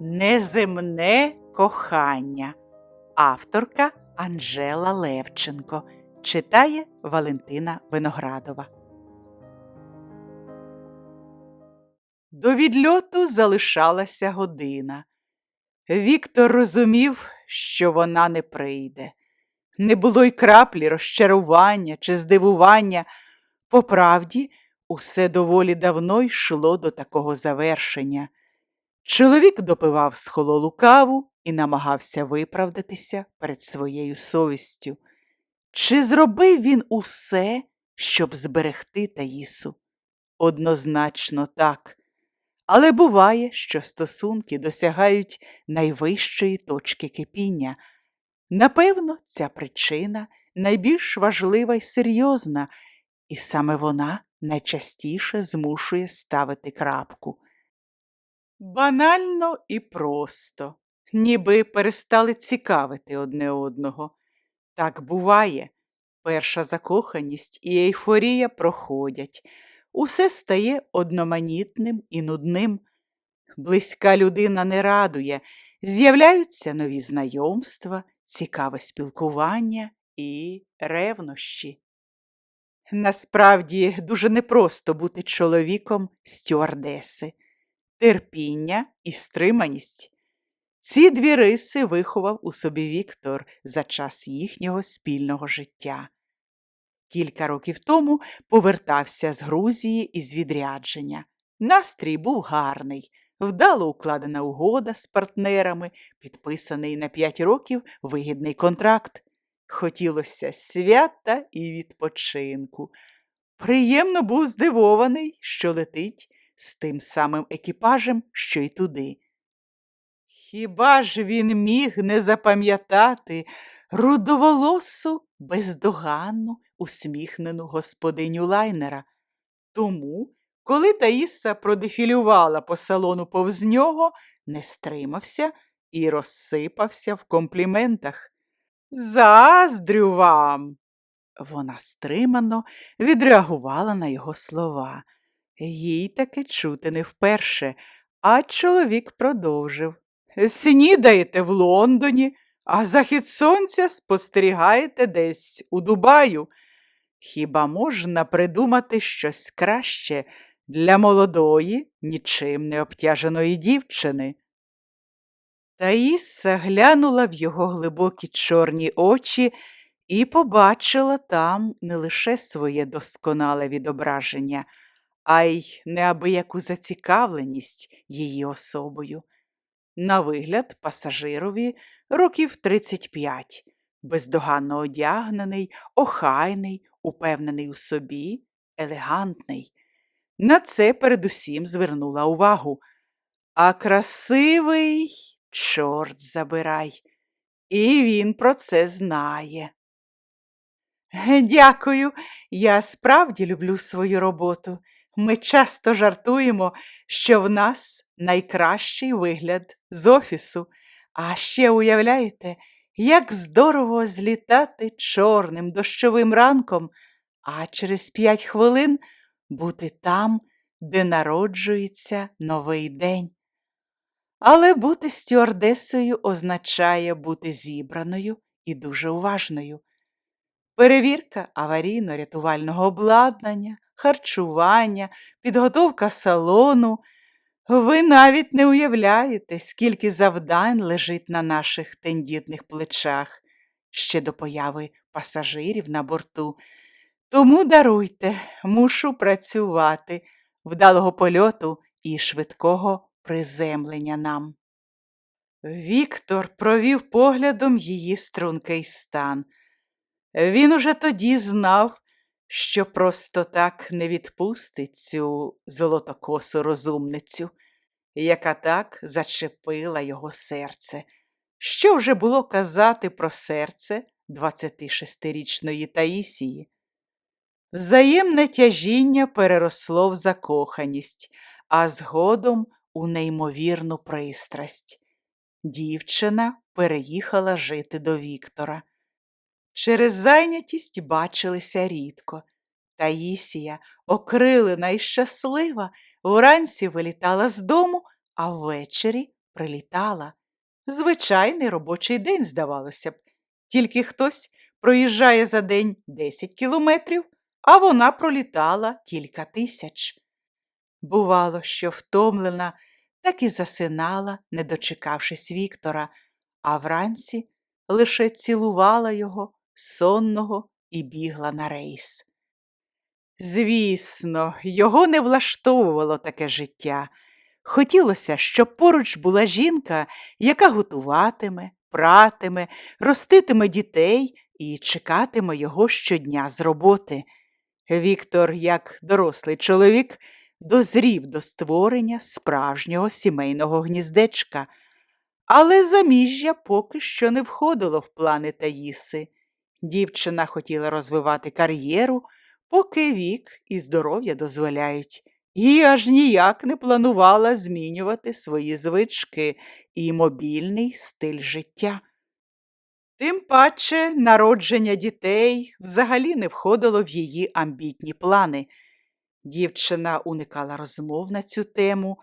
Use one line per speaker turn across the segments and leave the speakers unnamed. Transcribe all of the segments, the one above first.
Неземне кохання. Авторка Анжела Левченко. Читає Валентина Виноградова. До відльоту залишалася година. Віктор розумів, що вона не прийде. Не було й краплі розчарування чи здивування. По правді, усе доволі давно йшло до такого завершення. Чоловік допивав схололу каву і намагався виправдатися перед своєю совістю. Чи зробив він усе, щоб зберегти Таїсу? Однозначно так. Але буває, що стосунки досягають найвищої точки кипіння. Напевно, ця причина найбільш важлива і серйозна, і саме вона найчастіше змушує ставити крапку. Банально і просто, ніби перестали цікавити одне одного. Так буває. Перша закоханість і ейфорія проходять. Усе стає одноманітним і нудним. Близька людина не радує, з'являються нові знайомства, цікаве спілкування і ревнощі. Насправді дуже непросто бути чоловіком стюардеси, терпіння і стриманість. Ці дві риси виховав у собі Віктор за час їхнього спільного життя. Кілька років тому повертався з Грузії із відрядження. Настрій був гарний, вдало укладена угода з партнерами, підписаний на п'ять років вигідний контракт. Хотілося свята і відпочинку. Приємно був здивований, що летить з тим самим екіпажем, що й туди. Хіба ж він міг не запам'ятати рудоволосу, бездоганну, усміхнену господиню лайнера? Тому, коли Таїса продефілювала по салону повз нього, не стримався і розсипався в компліментах. Заздрю вам. Вона стримано відреагувала на його слова. Їй таки чути не вперше, а чоловік продовжив. Снідаєте в Лондоні, а захід сонця спостерігаєте десь у Дубаю. Хіба можна придумати щось краще для молодої, нічим не обтяженої дівчини? Таїса глянула в його глибокі чорні очі і побачила там не лише своє досконале відображення, а й неабияку зацікавленість її особою. На вигляд, пасажирові років 35, бездоганно одягнений, охайний, упевнений у собі, елегантний. На це передусім звернула увагу. А красивий, чорт забирай, і він про це знає. Дякую, я справді люблю свою роботу. Ми часто жартуємо, що в нас найкращий вигляд з офісу. А ще уявляєте, як здорово злітати чорним дощовим ранком, а через п'ять хвилин бути там, де народжується новий день. Але бути стюардесою означає бути зібраною і дуже уважною. Перевірка аварійно-рятувального обладнання, харчування, підготовка салону. Ви навіть не уявляєте, скільки завдань лежить на наших тендітних плечах ще до появи пасажирів на борту. Тому даруйте, мушу працювати, вдалого польоту і швидкого приземлення нам. Віктор провів поглядом її стрункий стан. Він уже тоді знав, що просто так не відпустить цю золотокосу розумницю, яка так зачепила його серце. Що вже було казати про серце 26-річної Таїсії? Взаємне тяжіння переросло в закоханість, а згодом у неймовірну пристрасть. Дівчина переїхала жити до Віктора. Через зайнятість бачилися рідко. Таїсія, окрилена й щаслива, вранці вилітала з дому, а ввечері прилітала. Звичайний робочий день, здавалося б. Тільки хтось проїжджає за день 10 кілометрів, а вона пролітала кілька тисяч. Бувало, що втомлена, так і засинала, не дочекавшись Віктора, а вранці лише цілувала його сонного і бігла на рейс. Звісно, його не влаштовувало таке життя. Хотілося, щоб поруч була жінка, яка готуватиме, пратиме, роститиме дітей і чекатиме його щодня з роботи. Віктор, як дорослий чоловік, дозрів до створення справжнього сімейного гніздечка, але заміжжя поки що не входило в плани Таїси. Дівчина хотіла розвивати кар'єру, поки вік і здоров'я дозволяють, і аж ніяк не планувала змінювати свої звички і мобільний стиль життя. Тим паче народження дітей взагалі не входило в її амбітні плани. Дівчина уникала розмов на цю тему,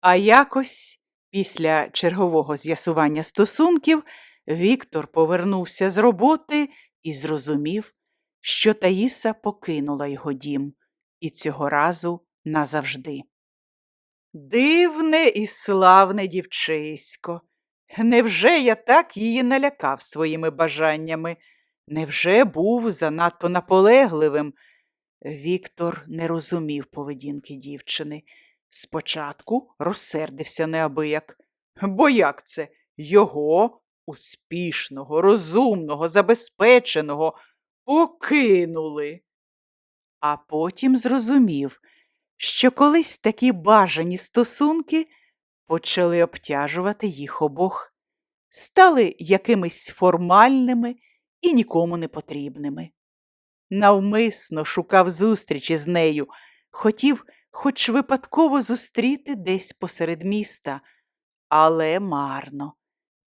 а якось після чергового з'ясування стосунків Віктор повернувся з роботи і зрозумів, що Таїса покинула його дім, і цього разу назавжди. Дивне і славне дівчисько. Невже я так її налякав своїми бажаннями? Невже був занадто наполегливим? Віктор не розумів поведінки дівчини. Спочатку розсердився неабияк. Бо як це? Його, успішного, розумного, забезпеченого, покинули. А потім зрозумів, що колись такі бажані стосунки почали обтяжувати їх обох, стали якимись формальними і нікому не потрібними. Навмисно шукав зустрічі з нею, хотів хоч випадково зустріти десь посеред міста, але марно.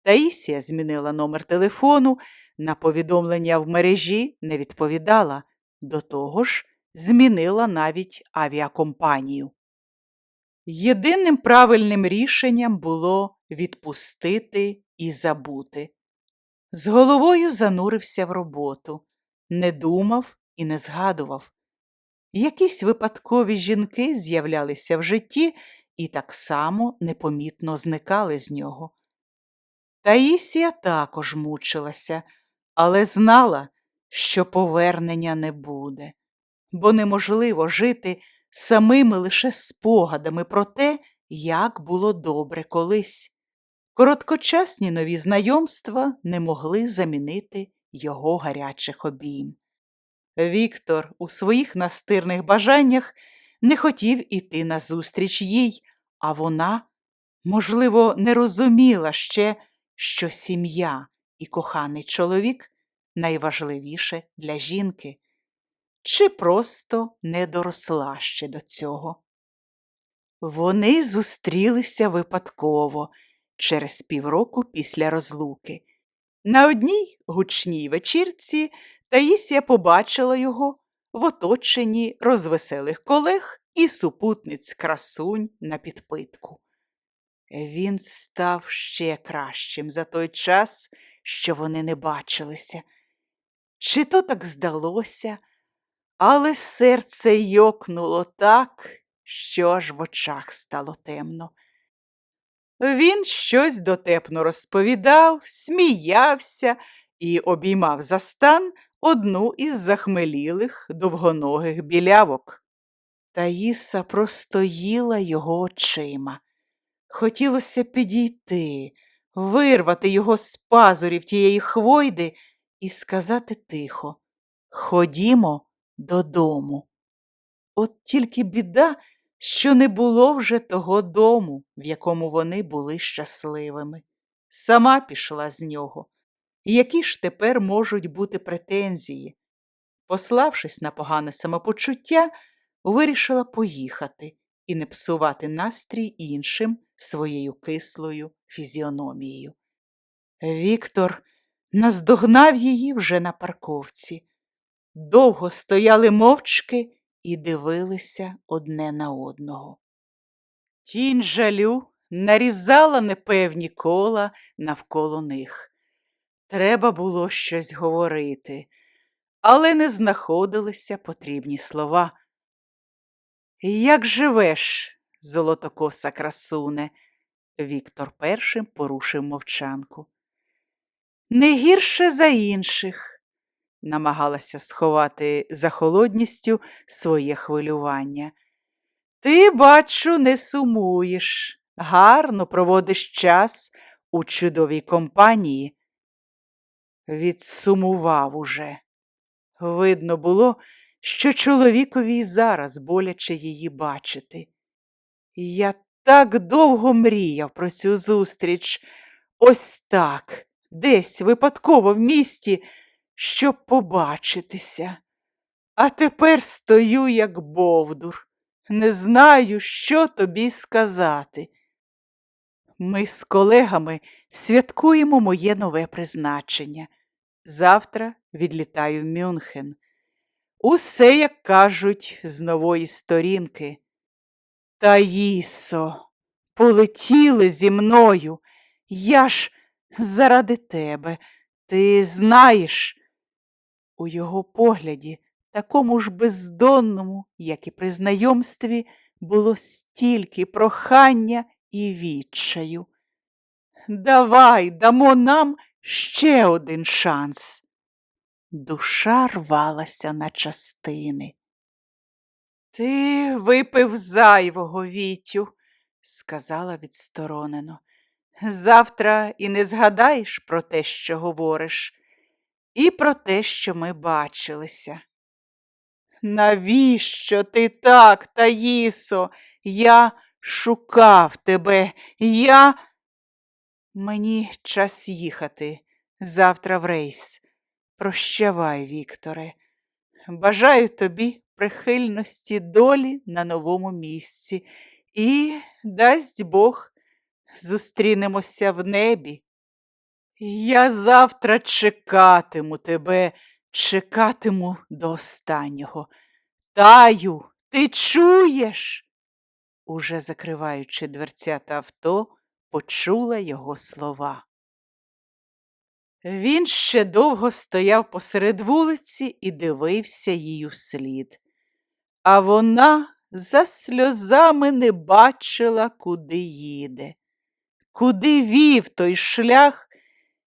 Таїсія змінила номер телефону, на повідомлення в мережі не відповідала, до того ж, змінила навіть авіакомпанію. Єдиним правильним рішенням було відпустити і забути. З головою занурився в роботу, не думав і не згадував. Якісь випадкові жінки з'являлися в житті і так само непомітно зникали з нього. Таїсія також мучилася, але знала, що повернення не буде, бо неможливо жити самими лише спогадами про те, як було добре колись. Короткочасні нові знайомства не могли замінити його гарячих обійм. Віктор у своїх настирних бажаннях не хотів іти назустріч їй, а вона, можливо, не розуміла ще, що сім'я і коханий чоловік найважливіше для жінки, чи просто не доросла ще до цього. Вони зустрілися випадково через півроку після розлуки. На одній гучній вечірці Таїсія побачила його в оточенні розвеселих колег і супутниць красунь на підпитку. Він став ще кращим за той час, що вони не бачилися. Чи то так здалося, але серце йокнуло так, що аж в очах стало темно. Він щось дотепно розповідав, сміявся і обіймав за стан одну із захмелілих довгоногих білявок. Таїса простоїла його очима. Хотілося підійти, вирвати його з пазурів тієї хвойди і сказати тихо Ходімо додому. От тільки біда, що не було вже того дому, в якому вони були щасливими. Сама пішла з нього. Які ж тепер можуть бути претензії? Пославшись на погане самопочуття, вирішила поїхати і не псувати настрій іншим своєю кислою фізіономією. Віктор наздогнав її вже на парковці. Довго стояли мовчки і дивилися одне на одного. Тінь жалю нарізала непевні кола навколо них. Треба було щось говорити, але не знаходилися потрібні слова. Як живеш, золотокоса красуне? Віктор першим порушив мовчанку. Не гірше за інших, намагалася сховати за холодністю своє хвилювання. Ти, бачу, не сумуєш, гарно проводиш час у чудовій компанії. Відсумував уже. Видно було, що чоловікові й зараз боляче її бачити. Я так довго мріяв про цю зустріч, ось так, десь випадково в місті, щоб побачитися. А тепер стою, як бовдур, не знаю, що тобі сказати. Ми з колегами святкуємо моє нове призначення. Завтра відлітаю в Мюнхен. Усе, як кажуть, з нової сторінки. Таїсо, полетіли зі мною. Я ж заради тебе, ти знаєш. У його погляді, такому ж бездонному, як і при знайомстві, було стільки прохання і відчаю. Давай дамо нам ще один шанс. Душа рвалася на частини. Ти випив зайвого, Вітю, сказала відсторонено. Завтра і не згадаєш про те, що говориш, і про те, що ми бачилися. Навіщо ти так, Таїсо? Я шукав тебе, я. Мені час їхати завтра в рейс. Прощавай, Вікторе. Бажаю тобі прихильності долі на новому місці і, дасть Бог, зустрінемося в небі. Я завтра чекатиму тебе, чекатиму до останнього. Таю, ти чуєш? Уже закриваючи дверцята авто, почула його слова. Він ще довго стояв посеред вулиці і дивився їй слід. А вона за сльозами не бачила, куди їде, куди вів той шлях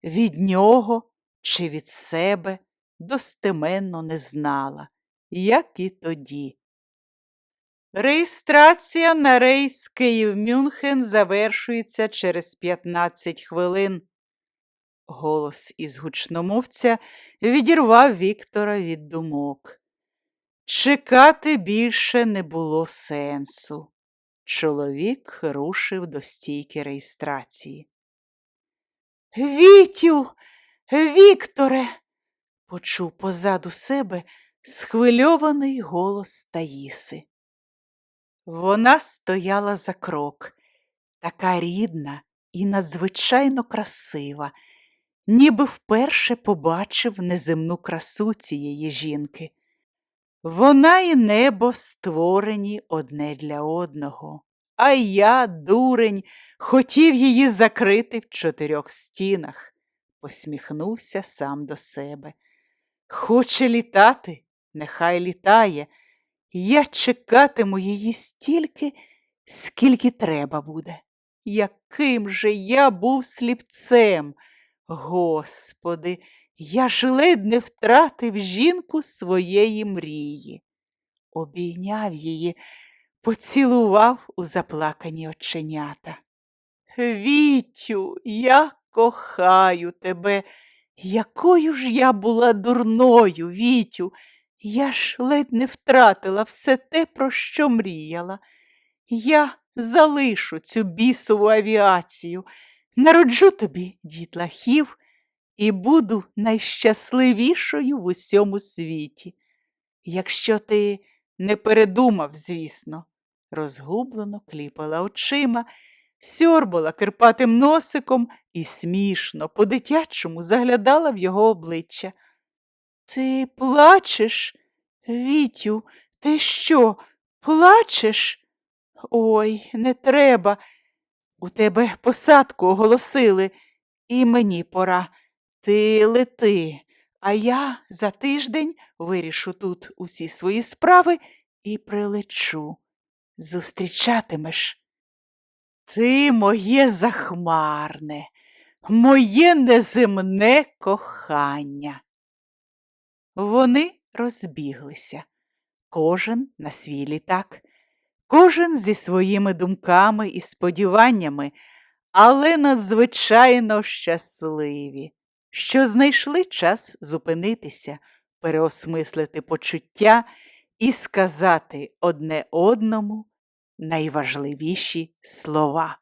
від нього чи від себе достеменно не знала, як і тоді. Реєстрація на рейс Київ-Мюнхен завершується через 15 хвилин. Голос із гучномовця відірвав Віктора від думок. Чекати більше не було сенсу. Чоловік рушив до стійки реєстрації. Вітю, Вікторе, почув позаду себе схвильований голос Таїси. Вона стояла за крок, така рідна і надзвичайно красива, ніби вперше побачив неземну красу цієї жінки. Вона і небо створені одне для одного, а я, дурень, хотів її закрити в чотирьох стінах, посміхнувся сам до себе. Хоче літати, нехай літає. Я чекатиму її стільки, скільки треба буде. Яким же я був сліпцем. Господи, я ж ледь не втратив жінку своєї мрії. Обійняв її, поцілував у заплакані оченята. Вітю, я кохаю тебе. Якою ж я була дурною, Вітю, я ж ледь не втратила все те, про що мріяла. Я залишу цю бісову авіацію, народжу тобі дітлахів і буду найщасливішою в усьому світі. Якщо ти не передумав, звісно, розгублено кліпала очима, сьорбала кирпатим носиком і смішно, по-дитячому заглядала в його обличчя. Ти плачеш, Вітю, ти що, плачеш? Ой, не треба. У тебе посадку оголосили, і мені пора. Ти лети, а я за тиждень вирішу тут усі свої справи і прилечу. Зустрічатимеш. Ти моє захмарне, моє неземне кохання. Вони розбіглися, кожен на свій літак, кожен зі своїми думками і сподіваннями, але надзвичайно щасливі, що знайшли час зупинитися, переосмислити почуття і сказати одне одному найважливіші слова.